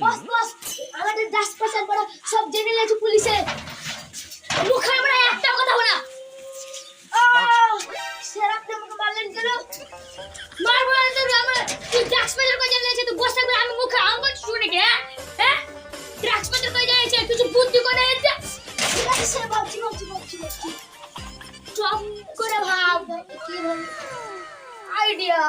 বস বস আমাদের দাস পাচার করা সব জেনে নিয়েছে পুলিশে। মুখে আমরা একটা কথা বলা স্যার, আপনি আমাকে মারলেন কেন? মারবো না তো আমরা। তুই ড্রাগস পাচার করে জেনে তুই বসে করে আমি মুখে কি হ্যাঁ? হ্যাঁ? ড্রাগস করে জেনেছে কিছু বুদ্ধি করে আছে, স্যার, বলছি বলছি বলছি বলছি। করে ভাব। কি বল আইডিয়া।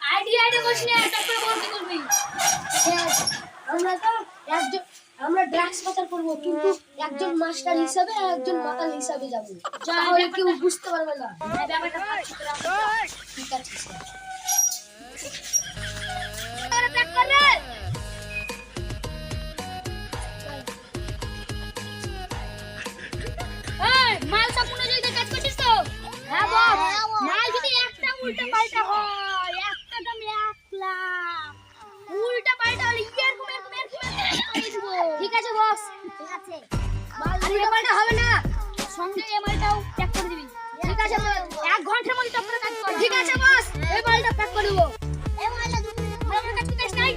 আইডিয়া আইডিয়া বসে না তারপরে বলতে করবি আমরা তো একজন আমরা ড্রাগস পাচার করব কিন্তু একজন মাস্টার হিসাবে আর একজন মাতাল হিসাবে যাব। তাহলে কেউ বুঝতে পারবে না। ব্যাপারটা ঠিক আছে। ঠিক আছে। মাল উল্টা হবে না। সঙ্গে এই প্যাক করে দিবি। ঠিক আছে এক ঘণ্টার মধ্যে তোমরা কাজ করো। ঠিক আছে বস। এই মালটা প্যাক করে দেবো। এই মালটা দু মিনিট কাজ নাই?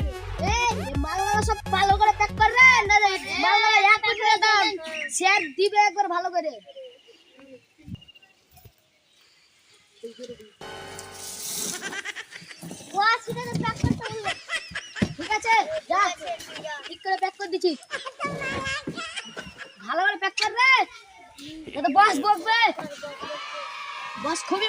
এই মালগুলো সব ভালো করে প্যাক করবে না রে মালগুলো এক করে দাম স্যার দিবে একবার ভালো করে। বস ঠিক আছে প্যাক করতে বলল ঠিক আছে যা। ঠিক করে প্যাক করে দিচ্ছি ভালো করে প্যাক কর রে এ তো বস বকবে বস খুবই মারবে এই থাম এই এখানে মেলা গাড়ি ট্রাক ছেড়ে ধর লিক করে তো উল্টা পাল্টা গাড়ি আছে পাঁচ পাঁচ চড়ি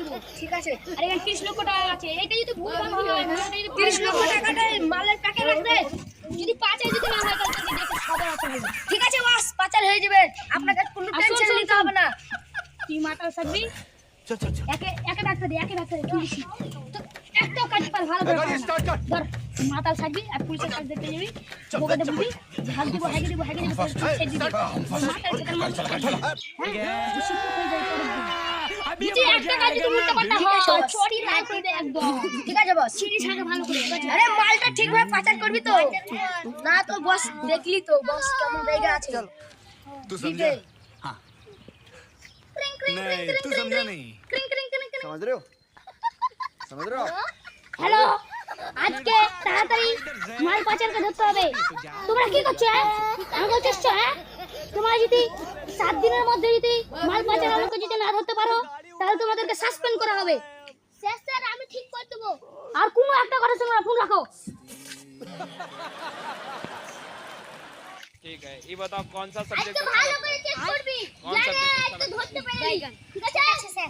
দেবো। ঠিক আছে? আর এখানে তিরিশ লক্ষ টাকা আছে। এটা যদি ভুল হয় তিরিশ লক্ষ টাকাটা মালের প্যাকে রাখবে। যদি যদি না হয় একটা কাজ পার ভালো করে পার না। ধর মাতাল থাকবি আর পুলিশের কাজ দেখতে যাবি বোকাতে বুঝবি ঝাল দিব হেগে দিব হেগে দিব তোর ছেড়ে দিবি মাতাল সেখানে মাতাল হ্যাঁ শিক্ষক হয়ে যাই তোর যদি একটা কাজ যদি উল্টো পাল্টা হয় চড়ি না করে দে একদম ঠিক আছে বস সিঁড়ি ছাড়া ভালো করে আরে মালটা ঠিকভাবে পাচার করবি তো না তো বস দেখলি তো বস কেমন রেগে আছে तू দিবে। समझा हाँ ক্রিং ক্রিং ক্রিং नहीं ক্রিং तू ক্রিং समझा नहीं ক্রিং ক্রিং ক্রিং ক্রিং समझ रहे हो समझ रहे हो आप? হ্যালো আজকে তাড়াতাড়ি মাল পাচারকে ধরতে হবে তোমরা কি করছো হ্যাঁ আমাকে চেষ্টা হ্যাঁ তোমরা যদি সাত দিনের মধ্যে যদি মাল পাচার আমাকে যদি না ধরতে পারো তাহলে তোমাদেরকে সাসপেন্ড করা হবে স্যার স্যার আমি ঠিক করে দেবো আর কোনো একটা কথা তোমরা ফোন রাখো ठीक है ये बताओ कौन सा আজকে सब्जेक्ट ভালো করে চেক করবি কোন জানে subject আজকে চালাবে? ধরতে পারবি ঠিক আছে আচ্ছা স্যার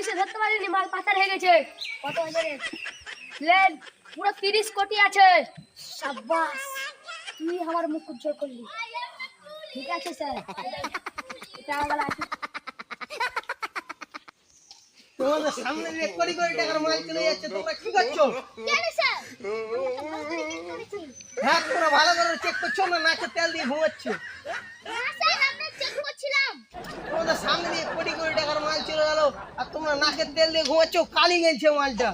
পুলিশে ধরতে পারেনি মাল পাচার হয়ে গেছে। কত হাজারে লেন পুরো তিরিশ কোটি আছে। সাব্বাস তুই আমার মুখ উজ্জ্বল করলি। ঠিক আছে স্যার। এটা আমার আছে। তোমাদের সামনে দিয়ে কোটি কোটি টাকার মাল চলে যাচ্ছে তোমরা কি করছ? কেন স্যার? হ্যাঁ তোমরা ভালো করে চেক করছ না নাকে তেল দিয়ে ঘুমাচ্ছ না স্যার আমরা চেক করছিলাম তোমাদের সামনে দিয়ে কোটি কোটি টাকার মাল চলে গেল আর তোমরা নাকে তেল দিয়ে ঘুমাচ্ছ কালি গেলছে মালটা।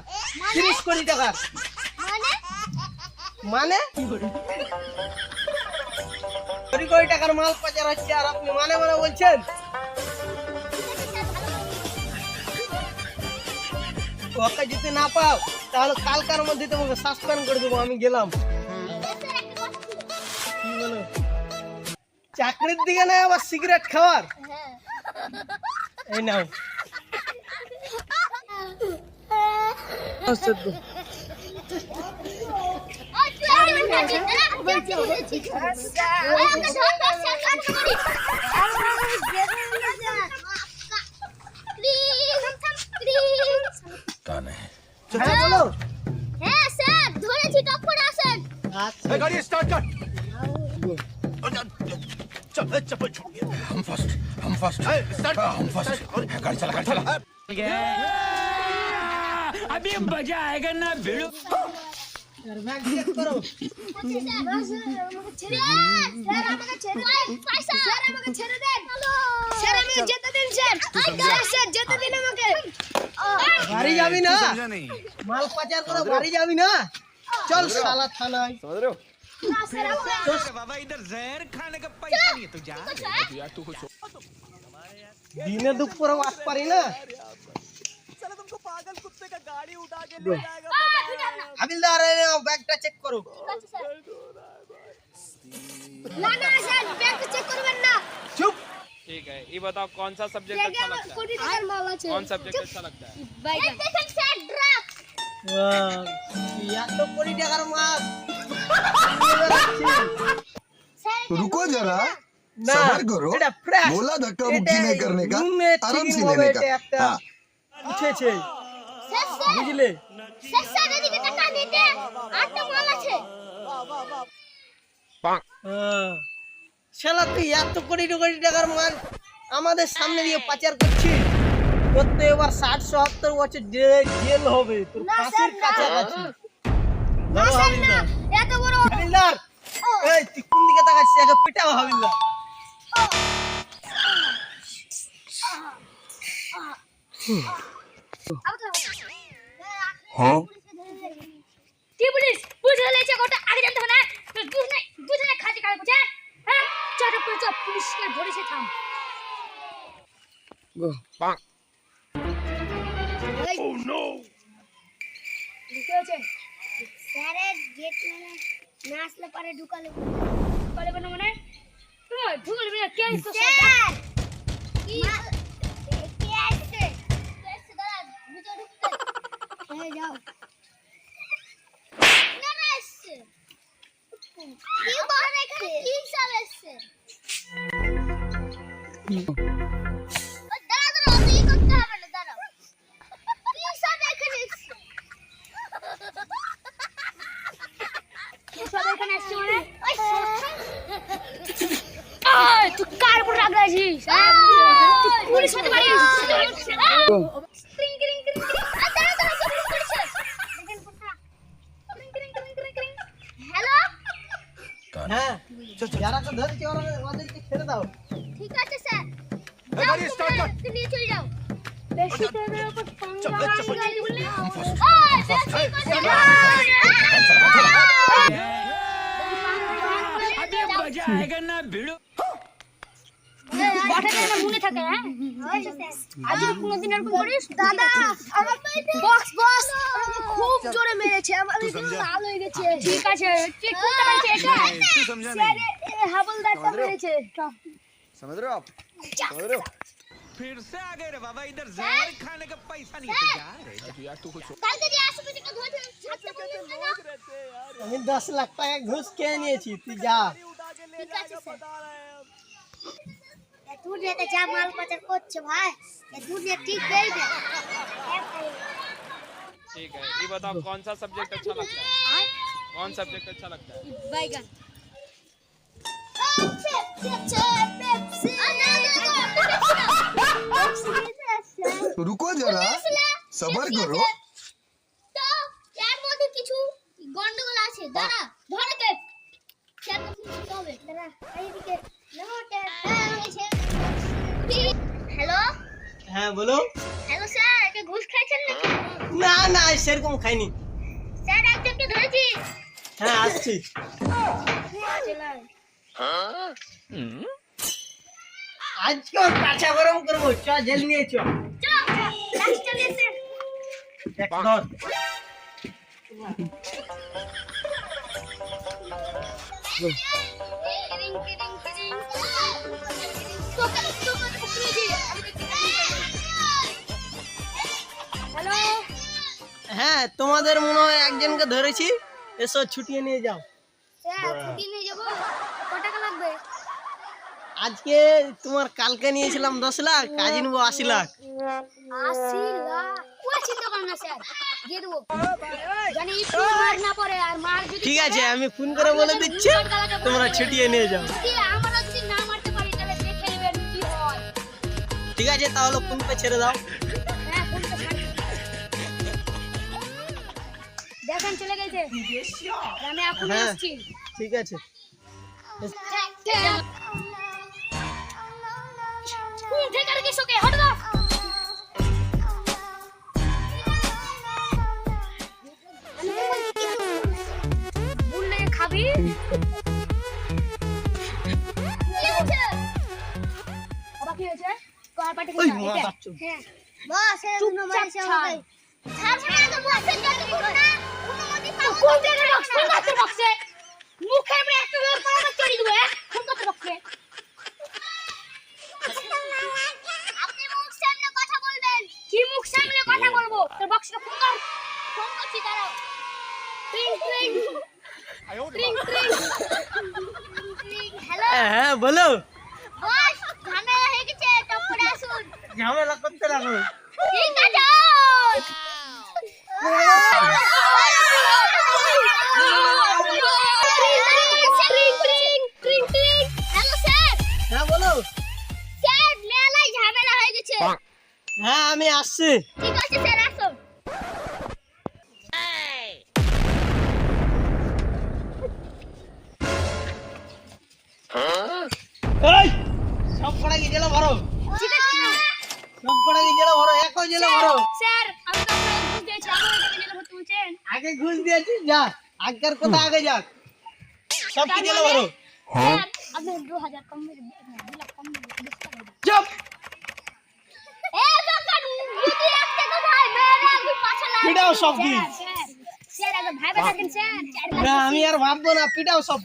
তিরিশ কোটি টাকার মানে? মানে? কোটি কোটি টাকার মাল পাচার হচ্ছে আর আপনি মানে মানে বলছেন? ওকে যদি না পাও তাহলে কালকার মধ্যে তোমাকে সাসপেন্ড করে দেবো আমি গেলাম। চাকরির দিকে না আবার সিগারেট খাওয়ার? এই নাও। please। হ্যাঁ বলো হ্যাঁ স্যার ধরেছি টপ করে আসেন আচ্ছা ए, गाड़ी स्टार्ट कर चल ए, चप्पल छूट गया हम फर्स्ट हम फर्स्ट स्टार्ट हम फर्स्ट गाड़ी चला गाड़ी चला अभी मजा आएगा ना भिड़ो ব্যাগ চেক করো ছেড়ে স্যার আমাকে ছেড়ে দেন পয়সা স্যার আমাকে ছেড়ে দেন স্যার আমাকে যেতে দিন স্যার স্যার স্যার যেতে দিন আমাকে বাড়ি যাবি না समझा नहीं মাল পাচার করে বাড়ি যাবি না চল শালা থানায় না স্যার আমাকে बाबा इधर जहर खाने का पैसा नहीं है तो जा দিনে দুপুরে বাস পারি না पागल कुत्ते का गाड़ी उठा के ले। जाएगा अभी ला रहे हैं बैग का चेक करो। ना ना सर बैग चेक करो वरना चुप। ठीक है ये बताओ कौन सा सब्जेक्ट अच्छा, अच्छा लगता है? कौन सब्जेक्ट अच्छा लगता है? बाइक सर ड्रग तो पूरी टकर मार। तो रुको जरा। सबर करो। बोला धक्का मुक्की नहीं करने का आराम से लेने का। हाँ। বুঝলে। শালা তুই এত কোটি কোটি টাকার মাল আমাদের সামনে দিয়ে পাচার করছিস? তোর তো এবার ষাট সত্তর বছর জেল হবে। তোর ফাঁসির। কাছাকাছি হাবিলদার। এই তুই কোন দিকে তাকাচ্ছিস? একে পিটাও হাবিলদার। हाँ কি পুলিশ পুলিশ হলেছে গোটা আগে জানতে হবে না বুঝ নাই বুঝ নাই খাজি কালে বুঝে হ্যাঁ? চল পুলিশ চল পুলিশকে ধরেছে থাম। ও নো কি হয়েছে স্যারের গেট মানে না আসলে পরে ঢুকালে। বলে মানে? ভুল বলে কে? তো স্যার আয় তুই কার উপর রাগ তুই পুলিশ হতে পারিস ক্রিং ক্রিং ক্রিং আ দাঁড়া দাঁড়া কে পুলিশ করেছে দেখেন কোথা ক্রিং ক্রিং ক্রিং ক্রিং ক্রিং হ্যালো হ্যাঁ যারা তো ধরছি ওরা ওদেরকে ছেড়ে দাও। ঠিক আছে স্যার। এবারে স্টার্ট কর। তুমি চলে যাও। বেশি তেলের উপর গাড়ি বলে ওই বেশি আবে বক্স বক্স খুব জোরে মেরেছে। আমার হয়ে গেছে। ঠিক আছে हाँ। समझ रहे हो? आप? समझ रहे हो? फिर से आ गए रे बाबा इधर जहर खाने का पैसा नहीं है यार यार तू कुछ कल तेरी आँसू पे का घोट छत पे बोल। रहे यार। हमें 10 लाख का घुस के नहीं छी तू जा। ठीक है बता रहे हैं तू दे दे जा माल पचर कोच भाई। ये दूध ये ठीक दे दे ठीक है ये बताओ कौन सा सब्जेक्ट अच्छा लगता है? कौन सब्जेक्ट अच्छा लगता है? बैगन। রুকো যারা সবার করো তো এর মধ্যে কিছু গন্ডগোল আছে দাঁড়া ধরে কে এর হ্যালো হ্যাঁ বলো। হ্যালো স্যার এটা ঘুষ খাইছেন নাকি? না না সেরকম খাইনি। স্যার একজনকে ধরেছি। হ্যাঁ আসছি। চলে আজকে ওর কাঁচা গরম করব। চ জেল নিয়ে চ। হ্যাঁ তোমাদের মনে হয় একজনকে ধরেছি? এসো ছুটিয়ে নিয়ে যাও। স্যার ছুটি নিয়ে আজকে তোমার কালকে নিয়েছিলাম দশ লাখ আজ নেব আশি লাখ। ঠিক আছে আমি ফোন করে বলে দিচ্ছি তোমরা ছুটিয়ে নিয়ে যাও। ঠিক আছে তাহলে ফোন পে ছেড়ে দাও। হ্যাঁ দেখেন চলে গেছে। আমি এখন হ্যাঁ। আসছি ঠিক আছে। কোন ঠিকানা কি শোকে হট দাও। বললে খাবি? কি হয়েছে? কার পাটি। হ্যাঁ। বস এর কোনো চুপচাপ হবে ছাড়। ছাড় তো বসের জন্য করো না কোনো মতে কোন জায়গায় বক্স কোন বক্সে মুখের একটা জোর করে চড়ি দেবো হ্যাঁ? কোন বক্সে বলব তোর বক্সটা ফোন কর ফোন করছি দাঁড়াও। হ্যাঁ, হ্যাঁ বলো। বস ঝামেলা হয়ে গেছে টপরে আসুন। ঝামেলা করতে রাখো ঠিক আছে হ্যাঁ বলো। স্যার মেলায় ঝামেলা হয়ে গেছে। হ্যাঁ আমি আসছি। ঠিক আছে স্যার আসুন। এই সব কটা কি জেলে ভরো? ঠিক আছে সব কটা কি জেলে ভরো? একই জেলে ভরো। স্যার আমি তো ঘুষ দিয়েছি এটাকে জেলে ভর্তি বলছেন? আগে ঘুষ দিয়েছি যা। আগের কথা আগে যাক? সব কি জেলে ভরো? স্যার আপনি দু হাজার কম মেরে দু লাখ কম টাকা চুপ এ কাকা যদি রাখতে তো ভাই মেরে আমি পাছা লাগবে পিটাও সব কি স্যার স্যার স্যার আগে ভাইবা থাকেন স্যার চার সব না আমি আর ভাববো না পিটাও সব